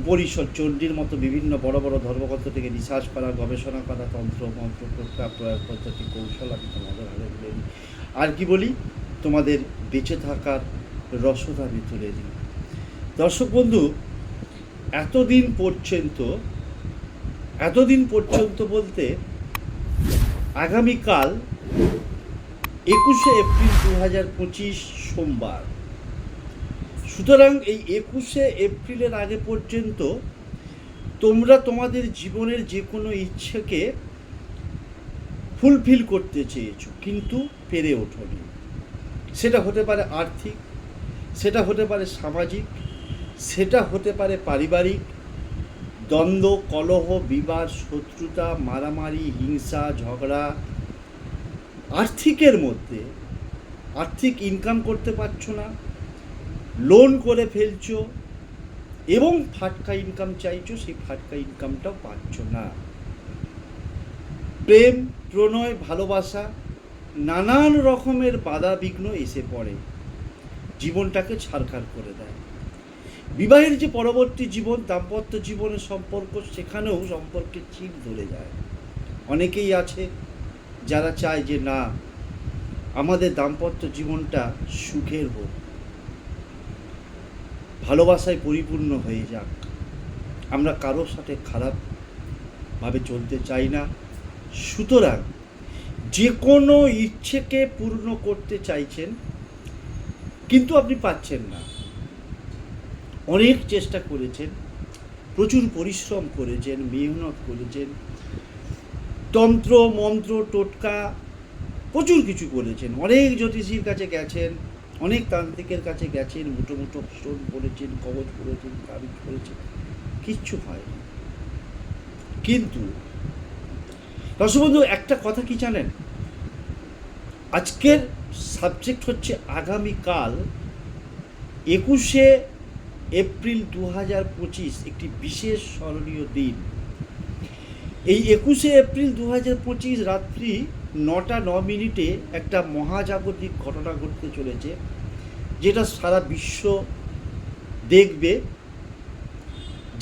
উপরিষদ চণ্ডীর মতো বিভিন্ন বড় বড় ধর্মগ্রন্থ থেকে রিসার্চ করা গবেষণা করা, তন্ত্র, মন্ত্র প্রত্যা প্রয়োগ পদ্ধতি, কৌশল আমি তোমাদের হাতে তুলে দিই। আর কি বলি? তোমাদের বেঁচে থাকার রসদ আমি তুলে দিই। দর্শক বন্ধু, এতদিন পর্যন্ত এতদিন পর্যন্ত বলতে আগামীকাল একুশে এপ্রিল দু হাজার পঁচিশ সোমবার সুতরাং এই একুশে এপ্রিলের আগে পর্যন্ত তোমরা তোমাদের জীবনের যে কোনো ইচ্ছেকে ফুলফিল করতে চেয়েছো, কিন্তু পেরে ওঠোনি। সেটা হতে পারে আর্থিক, সেটা হতে পারে সামাজিক, সেটা হতে পারে পারিবারিক। দ্বন্দ্ব, কলহ, বিবাদ, শত্রুতা, মারামারি, হিংসা, ঝগড়া, আর্থিকের মধ্যে আর্থিক ইনকাম করতে পারছ না। লোন করে ফেলছো এবং ফাটকা ইনকাম চাইছো, সেই ফাটকা ইনকামটাও পাচ্ছ না। প্রেম, প্রণয়, ভালোবাসা নানান রকমের বাধা বিঘ্ন এসে পড়ে। জীবনটাকে ছাড়খাড় করে দেয়। বিবাহের যে পরবর্তী জীবন, দাম্পত্য জীবনের সম্পর্ক, সেখানেও সম্পর্কে চিপ ধরে যায়। অনেকেই আছে যারা চায় যে, না, আমাদের দাম্পত্য জীবনটা সুখের হোক। ভালোবাসায় পরিপূর্ণ হয়ে যাক। আমরা কারোর সাথে খারাপভাবে চলতে চাই না। সুতরাং যে কোনো ইচ্ছেকে পূর্ণ করতে চাইছেন, কিন্তু আপনি পাচ্ছেন না। অনেক চেষ্টা করেছেন, প্রচুর পরিশ্রম করেছেন, মেহনত করেছেন, তন্ত্র, মন্ত্র, টোটকা, প্রচুর কিছু করেছেন। অনেক জ্যোতিষীর কাছে গেছেন অনেক তান্ত্রিকের কাছে গেছেন, মুঠো মুঠো স্টোন করেছেন কবচ করেছেন তাবিজ করেছেন কিচ্ছু হয়নি কিন্তু দর্শকবন্ধু, একটা কথা কি জানেন? আজকের সাবজেক্ট হচ্ছে আগামীকাল একুশে এপ্রিল দু হাজার পঁচিশ একটি বিশেষ স্মরণীয় দিন। এই একুশে এপ্রিল দু হাজার পঁচিশ রাত্রি নটা ন মিনিটে একটা মহাজাগতিক ঘটনা ঘটতে চলেছে, যেটা সারা বিশ্ব দেখবে।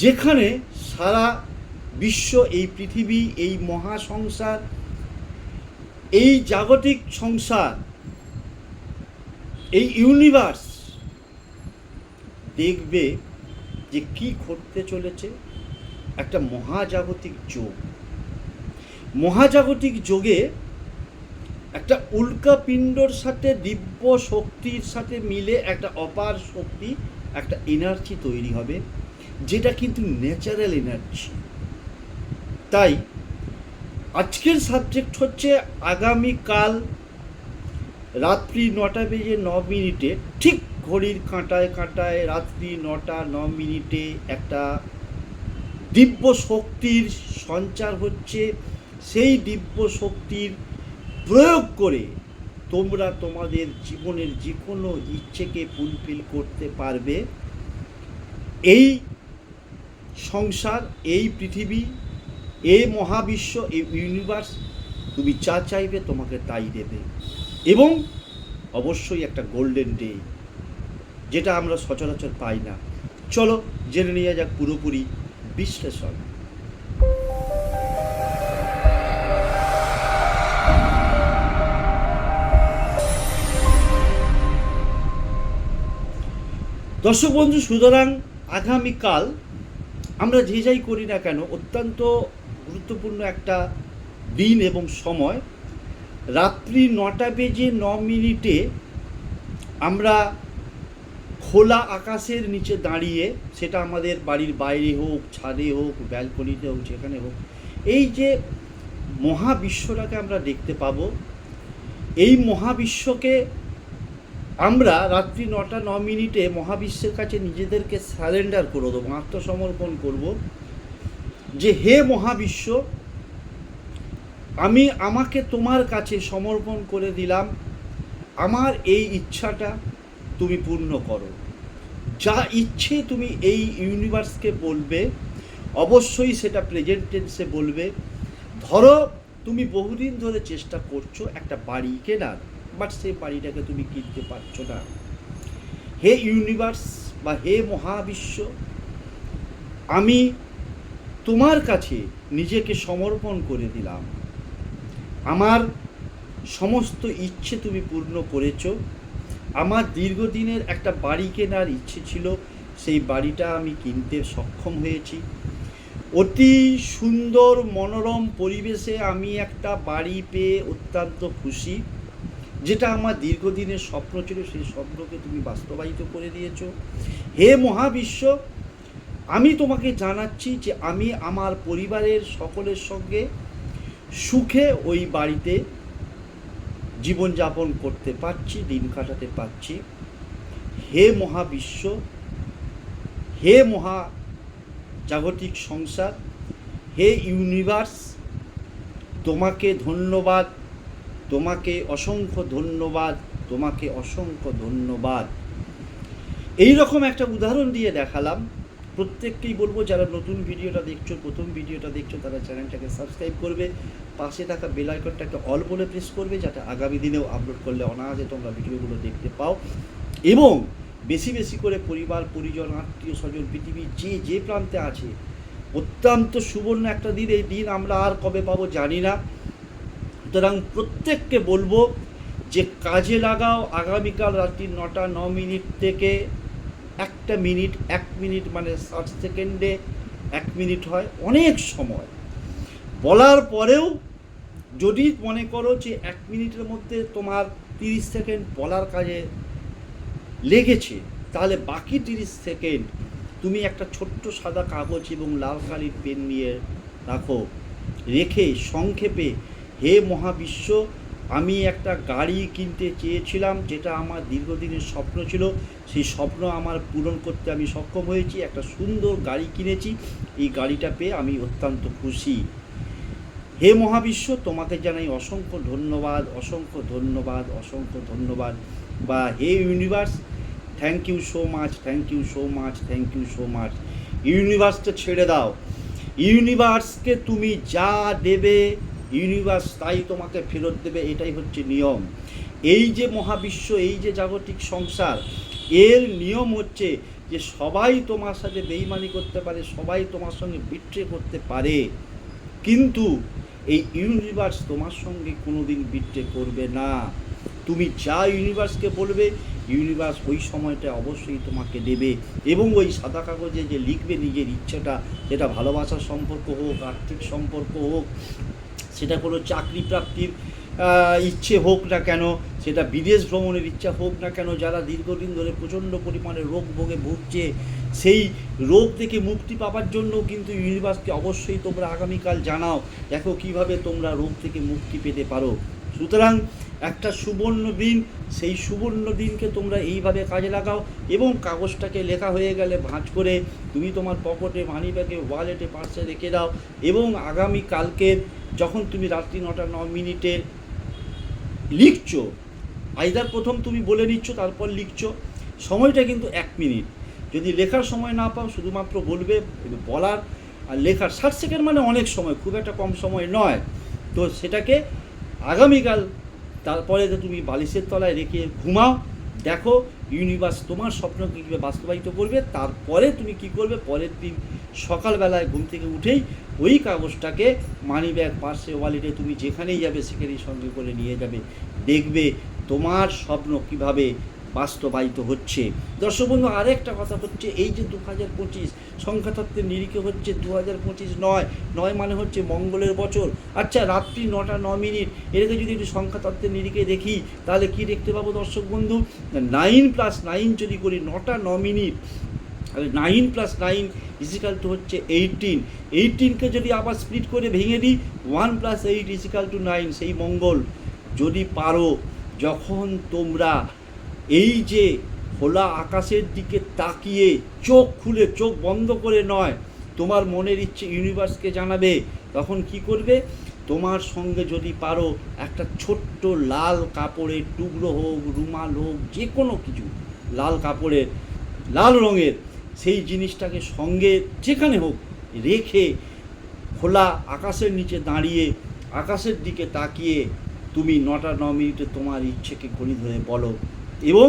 যেখানে সারা বিশ্ব এই পৃথিবী, এই মহাসংসার, এই জাগতিক সংসার, এই ইউনিভার্স দেখবে যে কি ঘটতে চলেছে। একটা মহাজাগতিক যোগ। মহাজাগতিক যোগে একটা উল্কাপিণ্ডর সাথে দিব্য শক্তির সাথে মিলে একটা অপার শক্তি, একটা এনার্জি তৈরি হবে, যেটা কিন্তু ন্যাচারাল এনার্জি তাই আজকের সাবজেক্ট হচ্ছে আগামীকাল রাত্রি নটা বেজে ন মিনিটে ঠিক ঘড়ির কাঁটায় কাঁটায় রাত্রি নটা ন মিনিটে একটা দিব্য শক্তির সঞ্চার হচ্ছে। সেই দিব্য শক্তির প্রয়োগ করে তোমরা তোমাদের জীবনের যে কোনো ইচ্ছেকে ফুলফিল করতে পারবে। এই সংসার, এই পৃথিবী, এই মহাবিশ্ব, এই ইউনিভার্স তুমি যা চাইবে তোমাকে তাই দেবে। এবং অবশ্যই একটা গোল্ডেন ডে যেটা আমরা সচরাচর পাই না। চলো জেনে নিয়ে যাক পুরোপুরি বিশ্লেষণ। দর্শক বন্ধু, সুতরাং আগামীকাল আমরা যে যাই করি না কেন, অত্যন্ত গুরুত্বপূর্ণ একটা দিন এবং সময়। রাত্রি নটা বেজে ন মিনিটে আমরা খোলা আকাশের নিচে দাঁড়িয়ে, সেটা আমাদের বাড়ির বাইরে হোক, ছাদে হোক, ব্যালকনিতে হোক, যেখানে হোক, এই যে মহাবিশ্বটাকে আমরা দেখতে পাবো, এই মহাবিশ্বকে আমরা রাত্রি নটা, ন মিনিটে মহাবিশ্বের কাছে নিজেদেরকে স্যারেন্ডার করে দেবো, আত্মসমর্পণ করব। যে হে মহাবিশ্ব, আমি আমাকে তোমার কাছে সমর্পণ করে দিলাম। আমার এই ইচ্ছাটা তুমি পূর্ণ করো। যা ইচ্ছে তুমি এই ইউনিভার্সকে বলবে, অবশ্যই সেটা প্রেজেন্ট টেন্সে বলবে। ধরো, তুমি বহুদিন ধরে চেষ্টা করছ একটা বাড়ি কেনার। বাট সেই বাড়িটাকে তুমি কিনতে পারছ না। হে ইউনিভার্স বা হে মহাবিশ্ব, আমি তোমার কাছে নিজেকে সমর্পণ করে দিলাম। আমার সমস্ত ইচ্ছে তুমি পূর্ণ করেছ। আমার দীর্ঘদিনের একটা বাড়ি কেনার ইচ্ছে ছিল, সেই বাড়িটা আমি কিনতে সক্ষম হয়েছি। অতি সুন্দর মনোরম পরিবেশে আমি একটা বাড়ি পেয়ে অত্যন্ত খুশি। যেটা আমার দীর্ঘদিনের স্বপ্ন ছিল, সেই স্বপ্নকে তুমি বাস্তবায়িত করে দিয়েছ। হে মহাবিশ্ব, আমি তোমাকে জানাচ্ছি যে আমি আমার পরিবারের সকলের সঙ্গে সুখে ওই বাড়িতে জীবনযাপন করতে পারছি, দিন কাটাতে পারছি। হে মহাবিশ্ব, হে মহা জাগতিক সংসার, হে ইউনিভার্স, তোমাকে ধন্যবাদ তোমাকে অসংখ্য ধন্যবাদ, তোমাকে অসংখ্য ধন্যবাদ। এই রকম একটা উদাহরণ দিয়ে দেখালাম। প্রত্যেককেই বলব, যারা নতুন ভিডিওটা দেখছ, প্রথম ভিডিওটা দেখছ, তারা চ্যানেলটাকে সাবস্ক্রাইব করবে। পাশে থাকা বেল আইকনটাকে অল বলে প্রেস করবে, যাতে আগামী দিনেও আপলোড করলে অনায়াসে তোমরা ভিডিওগুলো দেখতে পাও। এবং বেশি বেশি করে পরিবার, পরিজন, আত্মীয় স্বজন, পৃথিবীর যে যে প্রান্তে আছে, অত্যন্ত সুবর্ণ একটা দিন। এই দিন আমরা আর কবে পাবো জানি না। সুতরাং প্রত্যেককে বলব যে কাজে লাগাও, আগামীকাল রাত্রি নটা, ন মিনিট থেকে একটা মিনিট, এক মিনিট মানে ষাট সেকেন্ডে এক মিনিট হয়, অনেক সময়। বলার পরেও যদি মনে করো যে এক মিনিটের মধ্যে তোমার তিরিশ সেকেন্ড বলার কাজে লেগেছে, তাহলে বাকি তিরিশ সেকেন্ড তুমি একটা ছোট্ট সাদা কাগজ এবং লাল কালির পেন নিয়ে রাখো, রেখে সংক্ষেপে হে মহাবিশ্ব, আমি একটা গাড়ি কিনতে চেয়েছিলাম, যেটা আমার দীর্ঘদিনের স্বপ্ন ছিল। সেই স্বপ্ন আমার পূরণ করতে আমি সক্ষম হয়েছি। একটা সুন্দর গাড়ি কিনেছি। এই গাড়িটা পেয়ে আমি অত্যন্ত খুশি। হে মহাবিশ্ব, তোমাকে জানাই অসংখ্য ধন্যবাদ অসংখ্য ধন্যবাদ অসংখ্য ধন্যবাদ। বা হে universe thank you so much thank you so much thank you so much ইউনিভার্সটা ছেড়ে দাও। ইউনিভার্সকে তুমি যা দেবে ইউনিভার্স তাই তোমাকে ফেরত দেবে, এটাই হচ্ছে নিয়ম। এই যে মহাবিশ্ব, এই যে জাগতিক সংসার, এর নিয়ম হচ্ছে যে সবাই তোমার সাথে বেইমানি করতে পারে, সবাই তোমার সঙ্গে বিট্রে করতে পারে। কিন্তু এই ইউনিভার্স তোমার সঙ্গে কোনোদিন বিট্রে করবে না। তুমি যা ইউনিভার্সকে বলবে, ইউনিভার্স ওই সময়টা অবশ্যই তোমাকে দেবে। এবং ওই সাদা কাগজে যে লিখবে নিজের ইচ্ছাটা, সেটা ভালোবাসার সম্পর্ক হোক, আর্থিক সম্পর্ক হোক সেটা কোনো চাকরি প্রাপ্তির ইচ্ছে হোক না কেন, সেটা বিদেশ ভ্রমণের ইচ্ছা হোক না কেন, যারা দীর্ঘদিন ধরে প্রচণ্ড পরিমাণে রোগ ভোগে ভুগছে, সেই রোগ থেকে মুক্তি পাওয়ার জন্য কিন্তু ইউনিভার্সকে অবশ্যই তোমরা আগামীকাল জানাও। দেখো কীভাবে তোমরা রোগ থেকে মুক্তি পেতে পারো। সুতরাং একটা সুবর্ণ দিন, সেই সুবর্ণ দিনকে তোমরা এইভাবে কাজে লাগাও এবং কাগজটাকে লেখা হয়ে গেলে ভাঁজ করে তুমি তোমার পকেটে মানি ব্যাগে ওয়ালেটে পার্সে রেখে দাও এবং আগামী কালকের যখন তুমি রাত্রি নটা ন মিনিটে লিখছো আইদার প্রথম তুমি বলে নিচ্ছ, তারপর লিখছো, সময়টা কিন্তু এক মিনিট। যদি লেখার সময় না পাও, শুধুমাত্র বলবে বলার আর লেখার ষাট সেকেন্ড মানে অনেক সময়, খুব একটা কম সময় নয়। তো সেটাকে আগামীকাল তারপরে তো তুমি বালিশের তলায় রেখে ঘুমাও, দেখো ইউনিভার্স তোমার স্বপ্নকে কীভাবে বাস্তবায়িত করবে, তারপরে তুমি কি করবে? পরের দিন সকালবেলায় ঘুম থেকে উঠেই ওই কাগজটাকে মানি ব্যাগ পার্সে, ওয়ালেটে তুমি যেখানেই যাবে সেখানেই সঙ্গে করে নিয়ে যাবে। দেখবে তোমার স্বপ্ন কীভাবে বাস্তবায়িত হচ্ছে। দর্শক বন্ধু, আরেকটা কথা হচ্ছে, এই যে দু হাজার পঁচিশ সংখ্যাতত্ত্বের নিরিখে হচ্ছে দু হাজার পঁচিশ নয়। নয় মানে হচ্ছে মঙ্গলের বছর। আচ্ছা রাত্রি নটা ন মিনিট, এটাকে যদি একটু সংখ্যাতত্ত্বের নিরিখে দেখি, তাহলে কি দেখতে পাবো দর্শক বন্ধু? নাইন প্লাস নাইন যদি করি, নটা ন minute nine plus nine equal to হচ্ছে এইটিন এইটিনকে যদি আবার স্প্লিট করে ভেঙে দিই one plus eight equal to nine সেই মঙ্গল। যদি পারো, যখন তোমরা এই যে খোলা আকাশের দিকে তাকিয়ে চোখ খুলে চোখ বন্ধ করে নয়, তোমার মনের ইচ্ছে ইউনিভার্সকে জানাবে, তখন কি করবে? তোমার সঙ্গে যদি পারো, একটা ছোট্ট লাল কাপড়ের টুকরো হোক, রুমাল হোক, যে কোনো কিছু, লাল কাপড়ের, লাল রঙের, সেই জিনিসটাকে সঙ্গে যেখানে হোক রেখে খোলা আকাশের নিচে দাঁড়িয়ে আকাশের দিকে তাকিয়ে তুমি নটা, ন মিনিটে তোমার ইচ্ছেকে ঘড়ি ধরে বলো। এবং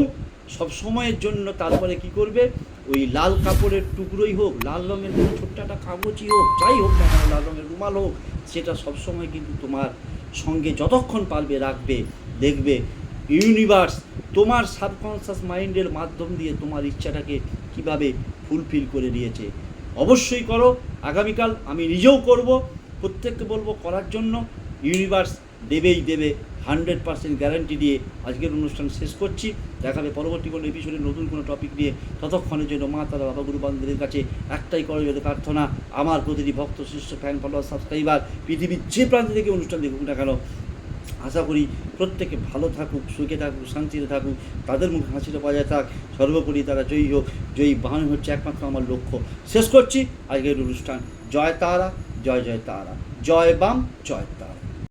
সব সময়ের জন্য তারপরে কি করবে? ওই লাল কাপড়ের টুকরোই হোক, লাল রঙের কোনো ছোট্ট একটা কাগজই হোক, যাই হোক না কেন, লাল রঙের রুমাল হোক, সেটা সবসময় কিন্তু তোমার সঙ্গে যতক্ষণ পারবে রাখবে, দেখবে। ইউনিভার্স, তোমার সাবকনশাস মাইন্ডের মাধ্যম দিয়ে তোমার ইচ্ছাটাকে কীভাবে ফুলফিল করে দিয়েছে। অবশ্যই করো, আগামীকাল আমি নিজেও করব, প্রত্যেককে বলব করার জন্য। ইউনিভার্স দেবেই দেবে। হান্ড্রেড পার্সেন্ট গ্যারান্টি দিয়ে আজকের অনুষ্ঠান শেষ করছি। দেখাবে পরবর্তী কোনো এপিসোডে নতুন কোনো টপিক নিয়ে। ততক্ষণের জন্য মা, তারা, বাবা, গুরু বান্ধবের কাছে একটাই করে যদি প্রার্থনা, আমার প্রতিটি ভক্ত, শিষ্য ফ্যান ফলোয়ার সাবস্ক্রাইবার পৃথিবীর যে প্রান্ত থেকে অনুষ্ঠান দেখুক না কেন, আশা করি প্রত্যেকে ভালো থাকুক, সুখে থাকুক, শান্তিতে থাকুক, তাদের মুখে হাসিটা বজায় থাক। সর্বোপরি তারা জয়ী হোক, জয়ী বাহান হচ্ছে একমাত্র আমার লক্ষ্য। শেষ করছি আজকের অনুষ্ঠান। জয় তারা, জয় জয় তারা। জয় বাম, জয় তারা।